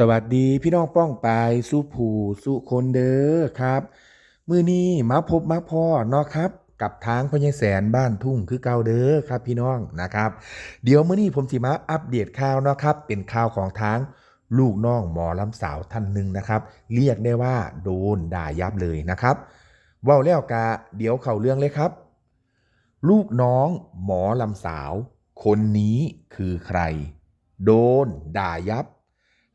สวัสดีพี่น้องป้องปายสุผูสุคนเด้อครับ มือนี้มาพบมาพ่อเนาะครับ กับทางพญแสนบ้านทุ่งคือเก่าเด้อครับพี่น้องนะครับ เดี๋ยวมื้อนี้ผมสิมาอัปเดตข่าวเนาะครับ เป็นข่าวของทางลูกน้องหมอลำสาวท่านหนึ่งนะครับ เรียกได้ว่าโดนด่ายับเลยนะครับว้าแล้วกะเดี๋ยวเข้าเรื่องเลยครับ ลูกน้องหมอลำสาว คนนี้คือใคร โดนด่ายับ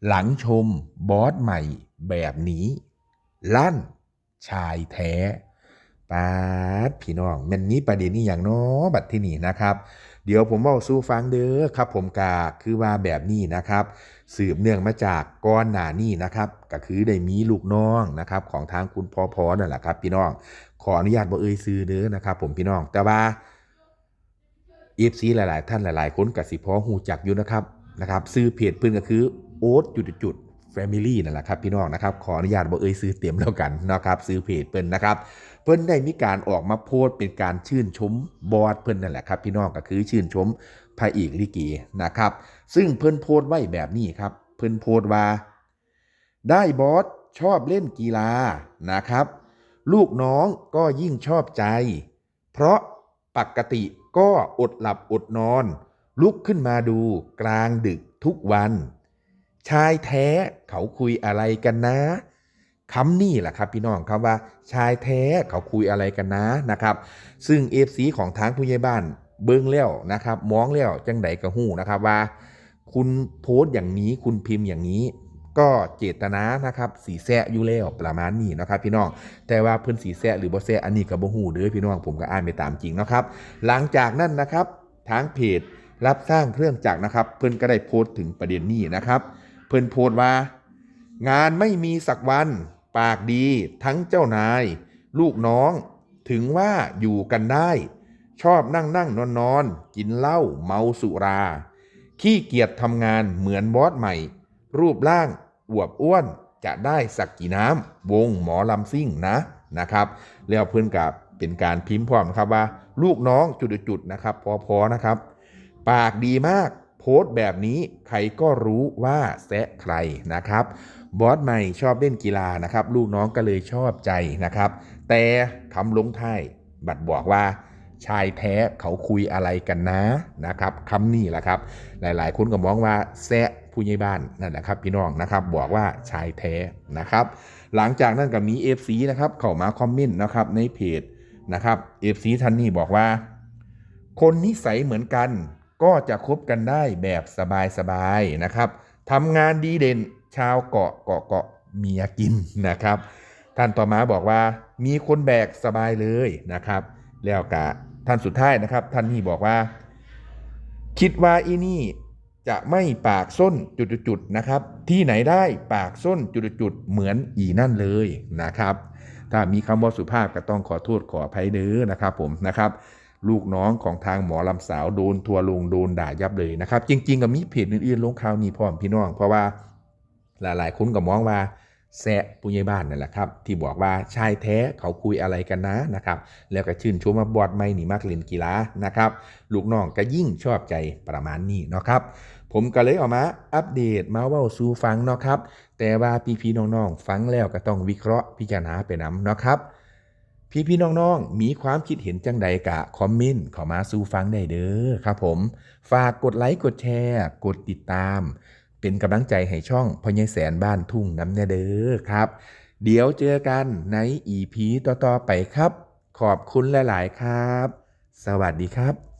หลังชมบอสใหม่แบบนี้ ลั่น ชายแท้ปาดพี่น้องมันนี้ประเด็นนี้อย่างน้อบัดที่นี่นะครับ เดี๋ยวผมเอาสู้ฟังเด้อครับ ผมกาคือว่าแบบนี้นะครับ สืบเนื่องมาจากก้อนหนานี่นะครับ ก็คือได้มีลูกน้องนะครับของทางคุณพอพอนั่นแหละครับ พี่น้อง ขออนุญาตบ่เอ่ยซื้อเด้อนะครับ ผมพี่น้องแต่ว่าเอฟซีหลาย ๆ ท่านหลาย ๆ คนกับสิพอหูจักอยู่นะครับนะครับ ซื้อเพจเพื่อนก็คือ โอ๊ตจุดจุดแฟมิลี่นั่นแหละครับพี่น้องนะครับ ขออนุญาตบอกเอ่ยซื้อเต็มแล้วกันนะครับซื้อเพจเพิ่นนะครับ เพิ่นได้มีการออกมาโพสต์เป็นการชื่นชมบอสเพิ่นนั่นแหละครับ พี่น้องก็คือชื่นชมพระเอกลิเกนะครับ ซึ่งเพิ่นโพสต์ไว้แบบนี้ครับ เพิ่นโพสต์ว่า ได้บอสชอบเล่นกีฬานะครับ ลูกน้องก็ยิ่งชอบใจ เพราะปกติก็อดหลับอดนอน ลุกขึ้นมาดูกลางดึกทุกวัน ชายแท้เขาคุยอะไรกันนะคำนี่แหละครับพี่น้องครับว่าชายแท้เขาคุยอะไรกันนะนะครับ ซึ่งเอฟซีของทางผู้ใหญ่บ้านเบิ้งแล้วนะครับมองแล้วจังไดกระหู้นะครับว่า คุณโพสต์อย่างนี้คุณพิมพ์อย่างนี้ก็เจตนานะครับสีแซะอยู่แล้วประมาณนี้นะครับพี่น้องแต่ว่าเพิ่อนสีแซะหรือบ่แซะอันนี้ก็บ่ฮู้เด้อพี่น้องผมก็อ่านไปตามจริงนะครับ หลังจากนั้นนะครับทางเพจรับสร้างเครื่องจักรนะครับ เพิ่อนก็ได้โพสต์ถึงประเด็นนี้นะครับ เพิ่นโพสต์ว่า งานไม่มีสักวัน ปากดีทั้งเจ้านาย ลูกน้องถึงว่าอยู่กันได้ ชอบนั่งนั่งนอนนอนกินเหล้าเมาสุรา ขี้เกียจทำงานเหมือนบอสใหม่ รูปร่างอวบอ้วนจะได้สักกี่น้ำวงหมอลำซิ่งนะนะครับ แล้วเพื่อนกับเป็นการพิมพ์พร้อมนะครับว่า ลูกน้องจุดๆนะครับ พอพอนะครับ ปากดีมาก โพสต์แบบนี้ใครก็รู้ว่าแซะใครนะครับ บอสใหม่ชอบเล่นกีฬานะครับ ลูกน้องก็เลยชอบใจนะครับ แต่คำลงท้ายบัดบอกว่าชายแท้เขาคุยอะไรกันนะนะครับคำนี้แหละครับ หลายๆ คนก็มองว่าแซะผู้ใหญ่บ้านนั่นแหละครับพี่น้องนะครับบอกว่าชายแท้นะครับ หลังจากนั้นก็มี FC นะครับเข้ามาคอมเมนต์นะครับในเพจนะครับ FC ท่านนี้บอกว่า คนนิสัยเหมือนกัน ก็จะคบกันได้แบบสบายๆนะครับทำงานดีเด่นชาวเกาะเกาะเกาะเมียกินนะครับ ท่านต่อมาบอกว่ามีคนแบกสบายเลยนะครับ แล้วกะท่านสุดท้ายนะครับ ท่านนี้บอกว่า คิดว่าอีนี่จะไม่ปากส้นจุดๆนะครับ ที่ไหนได้ปากส้นจุดๆๆเหมือนอีนั่นเลยนะครับ ถ้ามีคำว่าสุภาพก็ต้องขอโทษขออภัยเด้อนะครับผมนะครับ ลูกน้องของทางหมอลำสาวโดนทัวร์ลงโดนด่ายับเลยนะครับ จริง ๆก็มีเพจอื่นๆลงข่าวนี้พร้อมพี่น้อง เพราะว่าหลายๆคนก็มองว่าแซะผู้ใหญ่บ้านนั่นแหละครับ ที่บอกว่าชายแท้เขาคุยอะไรกันนะนะครับ แล้วก็ชื่นชมว่าบอดไม่หนีมากเล่นกีฬานะครับ ลูกน้องก็ยิ่งชอบใจประมาณนี้เนาะครับ ผมก็เลยออกมาอัปเดตมาเว่าสู่ฟังเนาะครับ แต่ว่าพี่ๆน้องๆฟังแล้วก็ต้องวิเคราะห์พิจารณาไปนำเนาะครับ พี่พี่น้องๆ มีความคิดเห็นจังใดกะคอมเมนต์ขอมาสู่ฟังได้เด้อครับผม ฝากกดไลค์กดแชร์ กดติดตาม เป็นกำลังใจให้ช่องพอใหญแสนบ้านทุ่งน้ำแน่เด้อครับ เดี๋ยวเจอกันในอีพีต่อๆไปครับ ขอบคุณหลาย ๆ ครับ สวัสดีครับ